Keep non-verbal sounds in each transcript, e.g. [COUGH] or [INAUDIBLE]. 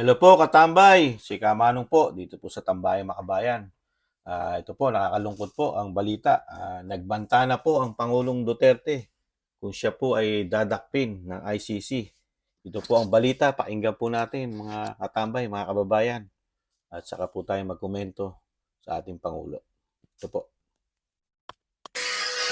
Hello po, Katambay. Si Kamanong po, dito po sa Tambayan Makabayan. Ah, ito po, nakakalungkot po ang balita. Ah, nagbanta na po ang Pangulong Duterte kung siya po ay dadakpin ng ICC. Ito po ang balita. Pakinggan po natin mga katambay, mga kababayan. At saka po tayo magkomento sa ating Pangulo. Ito po.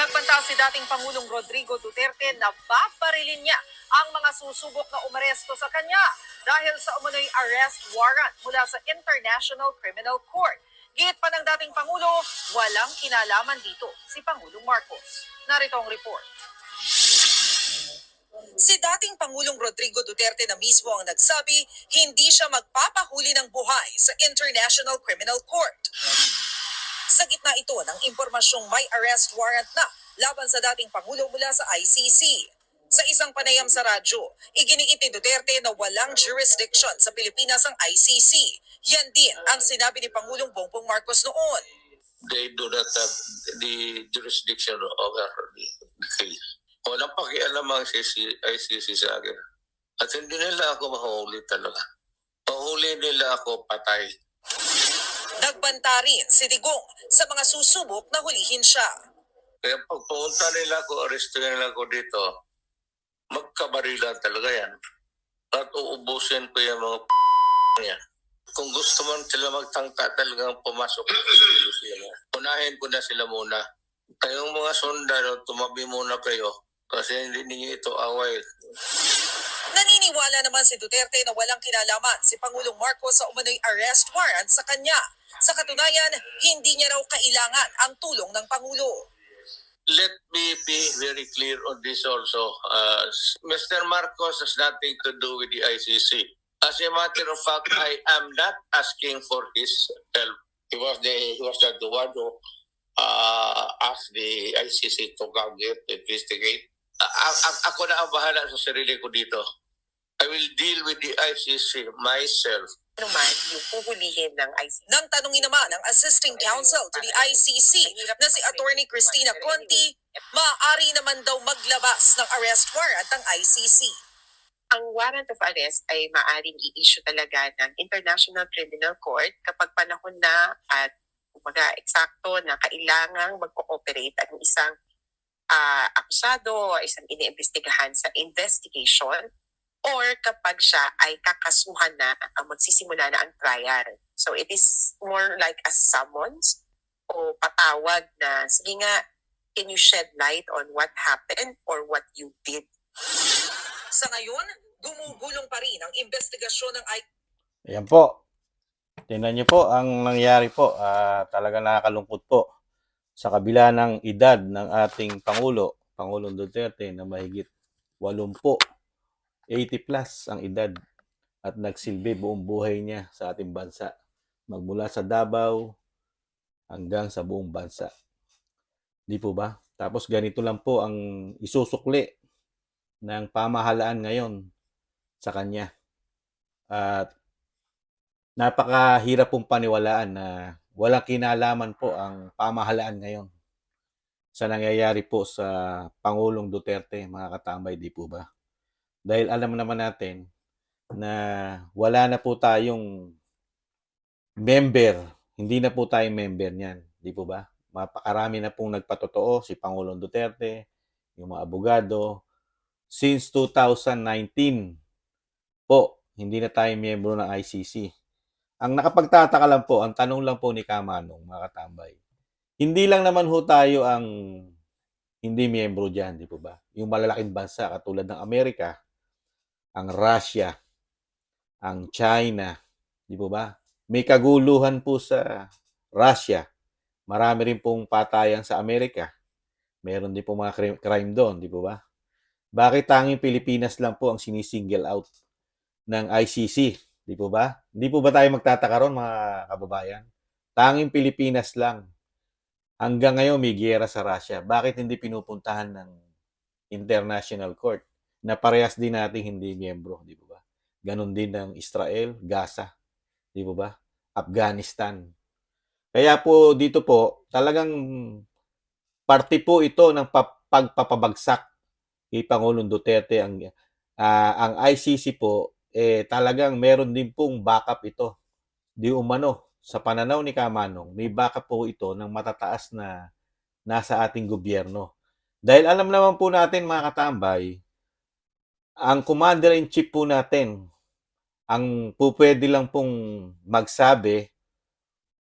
Nagbanta si dating Pangulong Rodrigo Duterte na babarilin niya ang mga susubok na umaresto sa kanya dahil sa umano'y arrest warrant mula sa International Criminal Court. Git pa ng dating Pangulo, walang kinalaman dito si Pangulong Marcos. Narito ang report. Si dating Pangulong Rodrigo Duterte na mismo ang nagsabi, hindi siya magpapahuli ng buhay sa International Criminal Court. Sa gitna ito ng impormasyong may arrest warrant na laban sa dating Pangulo mula sa ICC. Sa isang panayam sa radyo, iginiit ni Duterte na walang jurisdiction sa Pilipinas ang ICC. Yan din ang sinabi ni Pangulong Bongbong Marcos noon. they do not have the jurisdiction over the case. Walang pakialam ang ICC, ICC sa akin. At hindi nila ako mahuli talaga. Mahuli nila ako patay. Nagbanta rin si Digong sa mga susubok na hulihin siya. Kaya pag pumunta nila ako, aresto nila ako dito, magkabarilan talaga yan. At uubusin ko yung mga [LAUGHS] niya. Kung gusto man sila magtangka talagang pumasok, sila. [CLEARS THROAT] unahin ko na sila muna. Kayong mga sundalo, tumabi muna kayo kasi hindi ninyo ito away. Naniniwala naman si Duterte na walang kinalaman si Pangulong Marcos sa umano'y arrest warrant sa kanya. Sa katunayan, hindi niya raw kailangan ang tulong ng Pangulo. Let me be very clear on this also. Uh, Mr. Marcos has nothing to do with the ICC. As a matter of fact, I am not asking for his help. He was the he was not the one who uh, asked the ICC to come here investigate. Ako na ang bahala sa sarili ko dito. I will deal with the ICC myself. Naman yung puhulihin ng ICC. Nang tanungin naman ng Assisting Counsel to the ICC na si Attorney Christina Conti, maaari naman daw maglabas ng arrest warrant ng ICC. Ang warrant of arrest ay maaring i-issue talaga ng International Criminal Court kapag panahon na at kumaga eksakto na kailangang mag-cooperate ang isang ah, akusado o isang iniimbestigahan sa investigation or kapag siya ay kakasuhan na ang magsisimula na ang trial. So it is more like a summons o patawag na sige nga, can you shed light on what happened or what you did Sa ngayon, gumugulong pa rin ang investigasyon ng ICC Ayan po. Tingnan niyo po ang nangyari po. Ah, talaga nakakalungkot po. Sa kabila ng edad ng ating Pangulo, Pangulong Duterte na mahigit 80, 80 plus ang edad at nagsilbi buong buhay niya sa ating bansa. Magmula sa Davao hanggang sa buong bansa. Di po ba? Tapos ganito lang po ang isusukli ng pamahalaan ngayon sa kanya. At napakahirap pong paniwalaan na walang kinalaman po ang pamahalaan ngayon sa nangyayari po sa Pangulong Duterte, mga katambay, di po ba? Dahil alam naman natin na wala na po tayong member, hindi na po tayo member niyan, di po ba? Mapakarami na pong nagpatotoo si Pangulong Duterte, yung mga abogado. Since 2019 po, hindi na tayo miyembro ng ICC. Ang nakapagtataka lang po, ang tanong lang po ni Kamanong, mga katambay, hindi lang naman ho tayo ang hindi miyembro dyan, di po ba? Yung malalaking bansa katulad ng Amerika, ang Russia, ang China, di po ba? May kaguluhan po sa Russia. Marami rin pong patayan sa Amerika. Meron din po mga crime, doon, di po ba? Bakit tanging Pilipinas lang po ang sinisingle out ng ICC? Di po ba? Hindi po ba tayo magtataka ron, mga kababayan? Tanging Pilipinas lang. Hanggang ngayon may giyera sa Russia. Bakit hindi pinupuntahan ng International Court na parehas din nating hindi miyembro, di ba? Ganon din ng Israel, Gaza, di ba? Afghanistan. Kaya po dito po, talagang parte po ito ng pa- pagpapabagsak kay Pangulong Duterte ang ah, ang ICC po eh talagang meron din pong backup ito. Di umano, sa pananaw ni Kamanong, may backup po ito ng matataas na nasa ating gobyerno. Dahil alam naman po natin mga katambay, ang commander-in-chief po natin, ang po pwede lang pong magsabi,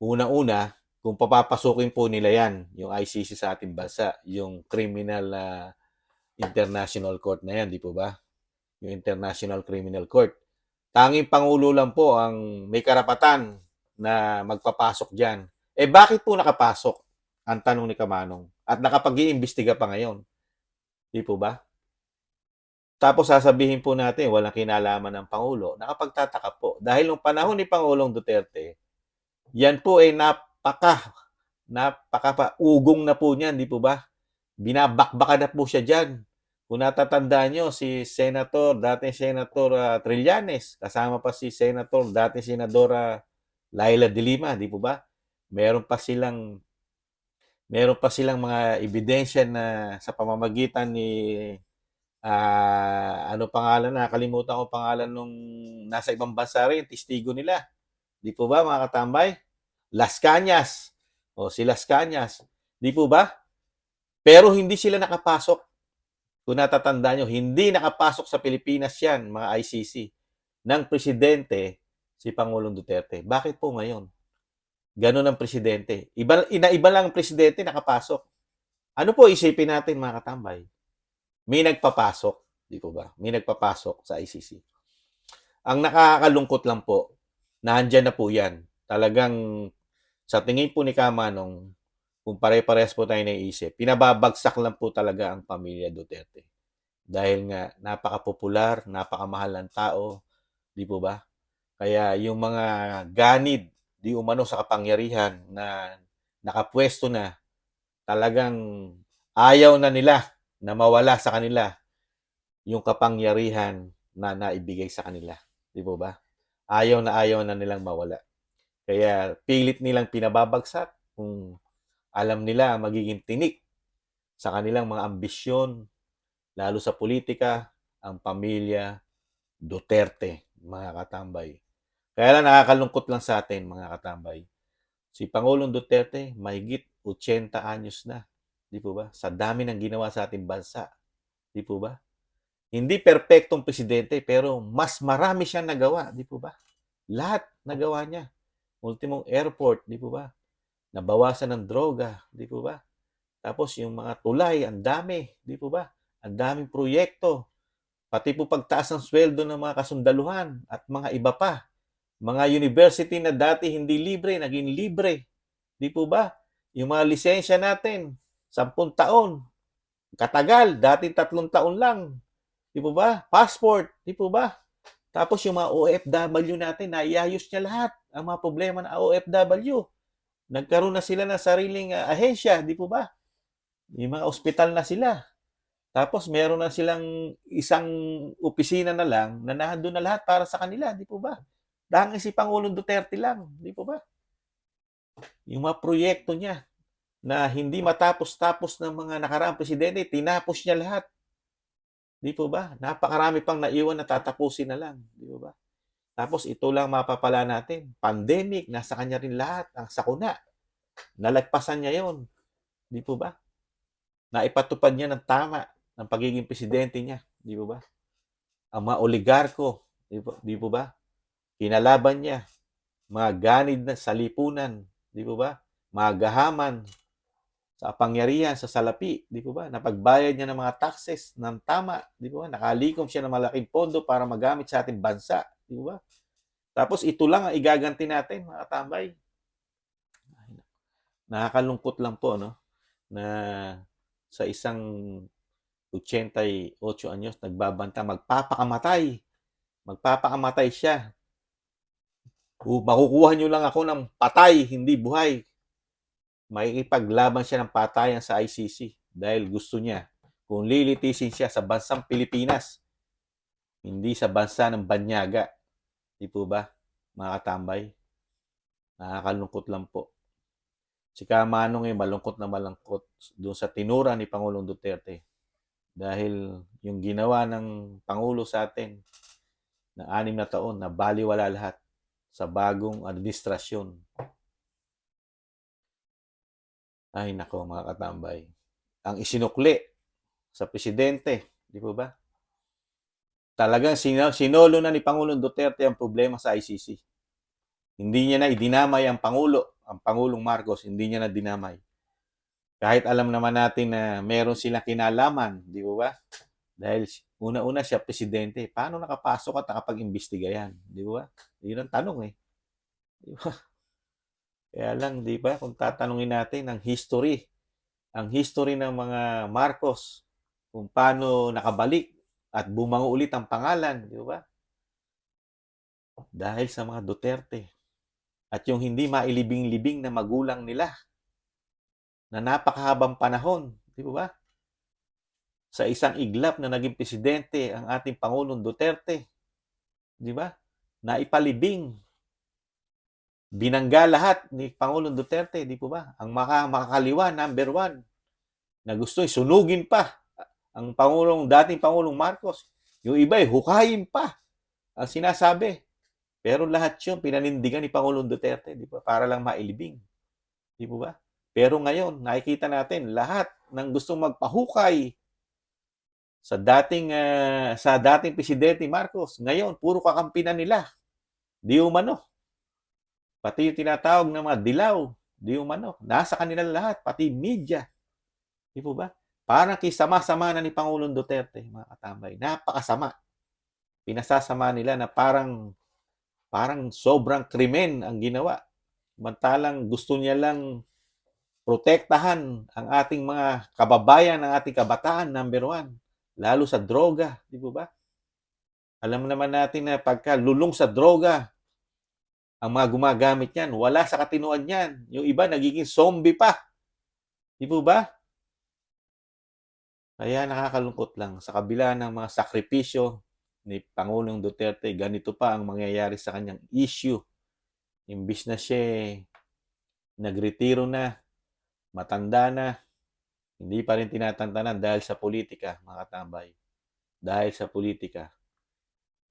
una-una, kung papapasukin po nila yan, yung ICC sa ating bansa, yung criminal ah, international court na yan, di po ba? Yung International Criminal Court. Tanging Pangulo lang po ang may karapatan na magpapasok dyan. Eh bakit po nakapasok? Ang tanong ni Kamanong. At nakapag-iimbestiga pa ngayon. Di po ba? Tapos sasabihin po natin, walang kinalaman ng Pangulo. Nakapagtataka po. Dahil nung panahon ni Pangulong Duterte, yan po ay napaka, napaka pa, ugong na po niyan, di po ba? Binabakbaka na po siya dyan. Kung natatandaan nyo, si Senator, dating Senator ah, Trillanes, kasama pa si Senator, dating Senadora Laila de Lima, di po ba? Meron pa silang meron pa silang mga ebidensya na sa pamamagitan ni ah ano pangalan na nakalimutan ko pangalan nung nasa ibang bansa rin, testigo nila. Di po ba mga katambay? Las Cañas. O si Las Cañas. Di po ba? Pero hindi sila nakapasok. Kung natatandaan nyo, hindi nakapasok sa Pilipinas yan, mga ICC, ng presidente si Pangulong Duterte. Bakit po ngayon? Ganon ang presidente. Iba, inaiba lang ang presidente, nakapasok. Ano po isipin natin mga katambay? May nagpapasok, di po ba? May nagpapasok sa ICC. Ang nakakalungkot lang po, nandyan na po yan. Talagang sa tingin po ni Kamanong, kung pare-pares po tayo naiisip, pinababagsak lang po talaga ang pamilya Duterte. Dahil nga, napaka-popular, napakamahal ng tao, di po ba? Kaya yung mga ganid, di umano sa kapangyarihan na nakapwesto na, talagang ayaw na nila na mawala sa kanila yung kapangyarihan na naibigay sa kanila. Di ba? Ayaw na ayaw na nilang mawala. Kaya pilit nilang pinababagsak kung alam nila magiging tinik sa kanilang mga ambisyon, lalo sa politika, ang pamilya Duterte, mga katambay. Kaya lang nakakalungkot lang sa atin, mga katambay. Si Pangulong Duterte, mahigit 80 anyos na. Di po ba? Sa dami ng ginawa sa ating bansa. Di po ba? Hindi perpektong presidente, pero mas marami siyang nagawa. Di po ba? Lahat nagawa niya. Ultimong airport, di po ba? Nabawasan ng droga, di po ba? Tapos yung mga tulay, ang dami, di po ba? Ang daming proyekto. Pati po pagtaas ng sweldo ng mga kasundaluhan at mga iba pa. Mga university na dati hindi libre, naging libre. Di po ba? Yung mga lisensya natin, 10 taon. Katagal, dati tatlong taon lang. Di po ba? Passport, di po ba? Tapos yung mga OFW natin, naiayos niya lahat ang mga problema ng OFW. Nagkaroon na sila ng sariling ah, ahensya, di po ba? Yung mga ospital na sila. Tapos meron na silang isang opisina na lang na nandun na lahat para sa kanila, di po ba? Dahil si Pangulong Duterte lang, di po ba? Yung mga proyekto niya na hindi matapos-tapos ng mga nakaraang presidente, tinapos niya lahat. Di po ba? Napakarami pang naiwan na tatapusin na lang. Di po ba? Tapos ito lang mapapala natin. Pandemic, nasa kanya rin lahat. Ang sakuna. Nalagpasan niya yon. Di po ba? Naipatupad niya ng tama ng pagiging presidente niya. Di po ba? Ang mga oligarko, di po, di po ba? Kinalaban niya. Mga ganid na sa lipunan, di po ba? Mga gahaman sa pangyarihan, sa salapi, di po ba? Napagbayad niya ng mga taxes ng tama, di po ba? Nakalikom siya ng malaking pondo para magamit sa ating bansa, di po ba? Tapos ito lang ang igaganti natin, mga tambay. Nakakalungkot lang po, no? Na sa isang 88 anyos, nagbabanta, magpapakamatay. Magpapakamatay siya. Makukuha nyo lang ako ng patay, hindi buhay. Makikipaglaban siya ng patayan sa ICC dahil gusto niya kung lilitisin siya sa bansang Pilipinas, hindi sa bansa ng Banyaga. Di po ba, mga katambay? Nakakalungkot lang po. Si Kamanong ay malungkot na malungkot doon sa tinura ni Pangulong Duterte. Dahil yung ginawa ng Pangulo sa atin, na anim na taon na baliwala lahat sa bagong administrasyon. Ay nako mga katambay. Ang isinukli sa presidente, di po ba? Talagang sino, sinolo na ni Pangulong Duterte ang problema sa ICC. Hindi niya na idinamay ang Pangulo, ang Pangulong Marcos, hindi niya na dinamay. Kahit alam naman natin na meron silang kinalaman, di po ba? Dahil una-una siya presidente, paano nakapasok at nakapag-imbestiga yan? Di ba? Yun ang tanong eh. Di ba? Kaya lang, di ba, kung tatanungin natin ang history, ang history ng mga Marcos, kung paano nakabalik at bumango ulit ang pangalan, di ba? Dahil sa mga Duterte. At yung hindi mailibing-libing na magulang nila na napakahabang panahon, di ba? Sa isang iglap na naging presidente ang ating Pangulong Duterte, di ba? Naipalibing binangga lahat ni Pangulong Duterte, di po ba? Ang maka, makakaliwa, number one, na gusto sunugin pa ang Pangulong, dating Pangulong Marcos. Yung iba, eh, hukayin pa ang sinasabi. Pero lahat yun, pinanindigan ni Pangulong Duterte, di ba? Para lang mailibing. Di po ba? Pero ngayon, nakikita natin, lahat ng gustong magpahukay sa dating ah, sa dating presidente Marcos, ngayon puro kakampinan nila. Di umano. Pati yung tinatawag ng mga dilaw, di umano. Nasa kanila lahat, pati media. Di po ba? Parang kisama-sama na ni Pangulong Duterte, mga katambay. Napakasama. Pinasasama nila na parang parang sobrang krimen ang ginawa. Mantalang gusto niya lang protektahan ang ating mga kababayan, ang ating kabataan, number one. Lalo sa droga, di po ba? Alam naman natin na pagka lulong sa droga, ang mga gumagamit niyan, wala sa katinuan niyan. Yung iba, nagiging zombie pa. Di po ba? Kaya nakakalungkot lang. Sa kabila ng mga sakripisyo ni Pangulong Duterte, ganito pa ang mangyayari sa kanyang issue. Imbis na siya nagretiro na, matanda na, hindi pa rin tinatantanan dahil sa politika, mga katambay. Dahil sa politika,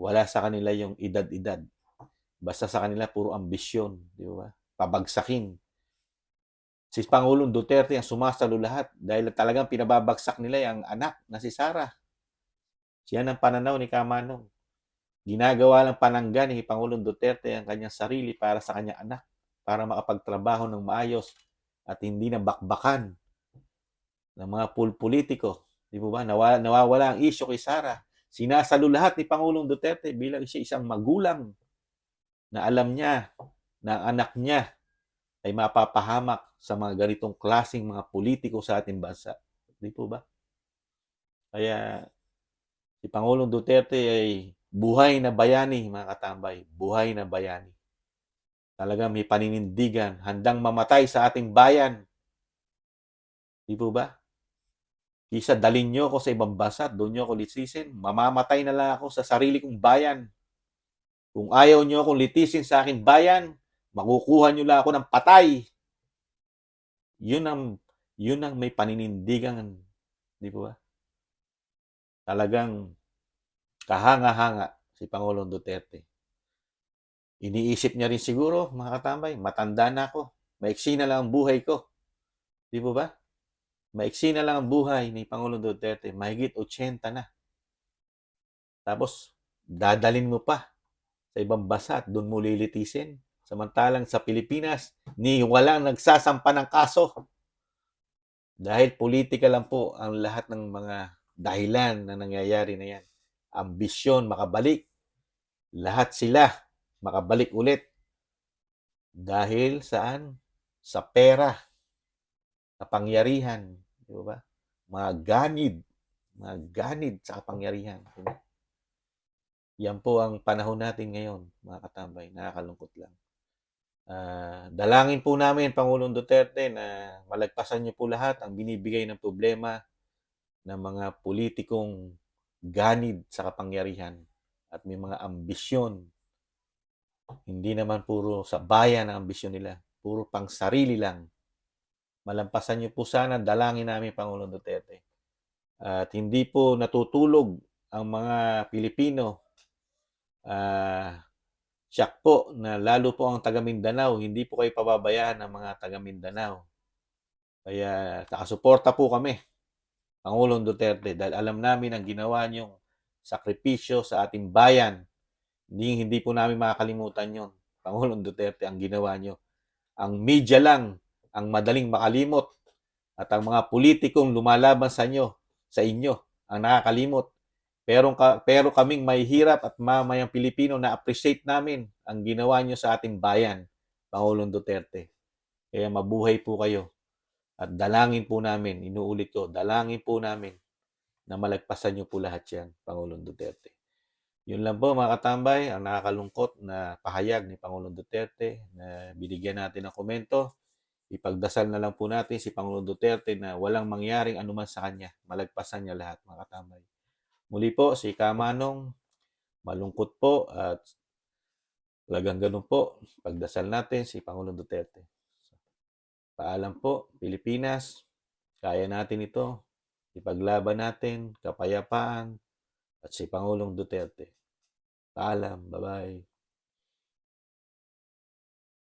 wala sa kanila yung edad-edad. Basta sa kanila puro ambisyon, di ba? Pabagsakin. Si Pangulong Duterte ang sumasalo lahat dahil talagang pinababagsak nila yung anak na si Sara. Siya ang pananaw ni Kamanong. Ginagawa lang panangga ni Pangulong Duterte ang kanyang sarili para sa kanyang anak para makapagtrabaho ng maayos at hindi na bakbakan ng mga pulpolitiko. Di ba? Nawala, nawawala ang isyo kay Sara. Sinasalo lahat ni Pangulong Duterte bilang siya isang magulang na alam niya na ang anak niya ay mapapahamak sa mga ganitong klasing mga politiko sa ating bansa. Di po ba? Kaya si Pangulong Duterte ay buhay na bayani, mga katambay. Buhay na bayani. Talaga may paninindigan, handang mamatay sa ating bayan. Di po ba? Kisa dalin nyo ako sa ibang bansa, doon nyo ako litisin, mamamatay na lang ako sa sarili kong bayan. Kung ayaw nyo akong litisin sa aking bayan, makukuha nyo lang ako ng patay. Yun ang, yun ang may paninindigan. Di ba? Talagang kahanga-hanga si Pangulong Duterte. Iniisip niya rin siguro, mga katambay, matanda na ako. Maiksi na lang ang buhay ko. Di po ba? Maiksi na lang ang buhay ni Pangulong Duterte. Mahigit 80 na. Tapos, dadalin mo pa sa ibang bansa at doon mo lilitisin. Samantalang sa Pilipinas, ni walang nagsasampa ng kaso. Dahil politika lang po ang lahat ng mga dahilan na nangyayari na yan. Ambisyon, makabalik. Lahat sila makabalik ulit. Dahil saan? Sa pera. Kapangyarihan. Di ba? Mga ganid. Mga ganid sa kapangyarihan. Di ba? Yan po ang panahon natin ngayon, mga katambay. Nakakalungkot lang. Ah, dalangin po namin, Pangulong Duterte, na malagpasan niyo po lahat ang binibigay ng problema ng mga politikong ganid sa kapangyarihan at may mga ambisyon. Hindi naman puro sa bayan ang ambisyon nila, puro pang sarili lang. Malampasan niyo po sana, dalangin namin, Pangulong Duterte. At hindi po natutulog ang mga Pilipino ah, siyak po na lalo po ang taga Mindanao, hindi po kayo pababayaan ng mga taga Mindanao. Kaya nakasuporta po kami, Pangulong Duterte, dahil alam namin ang ginawa niyong sakripisyo sa ating bayan. Hindi, hindi po namin makakalimutan yon. Pangulong Duterte, ang ginawa niyo. Ang media lang ang madaling makalimot at ang mga politikong lumalaban sa inyo, sa inyo, ang nakakalimot. Pero, pero kaming may hirap at mamayang Pilipino na appreciate namin ang ginawa niyo sa ating bayan, Pangulong Duterte. Kaya mabuhay po kayo. At dalangin po namin, inuulit ko, dalangin po namin na malagpasan niyo po lahat yan, Pangulong Duterte. Yun lang po mga katambay, ang nakakalungkot na pahayag ni Pangulong Duterte na binigyan natin ng komento. Ipagdasal na lang po natin si Pangulong Duterte na walang mangyaring anuman sa kanya. Malagpasan niya lahat mga katambay. Muli po, si Kamanong, malungkot po at talagang ganun po. Pagdasal natin si Pangulong Duterte. Paalam po, Pilipinas, kaya natin ito. Ipaglaban natin, kapayapaan, at si Pangulong Duterte. Paalam, bye-bye.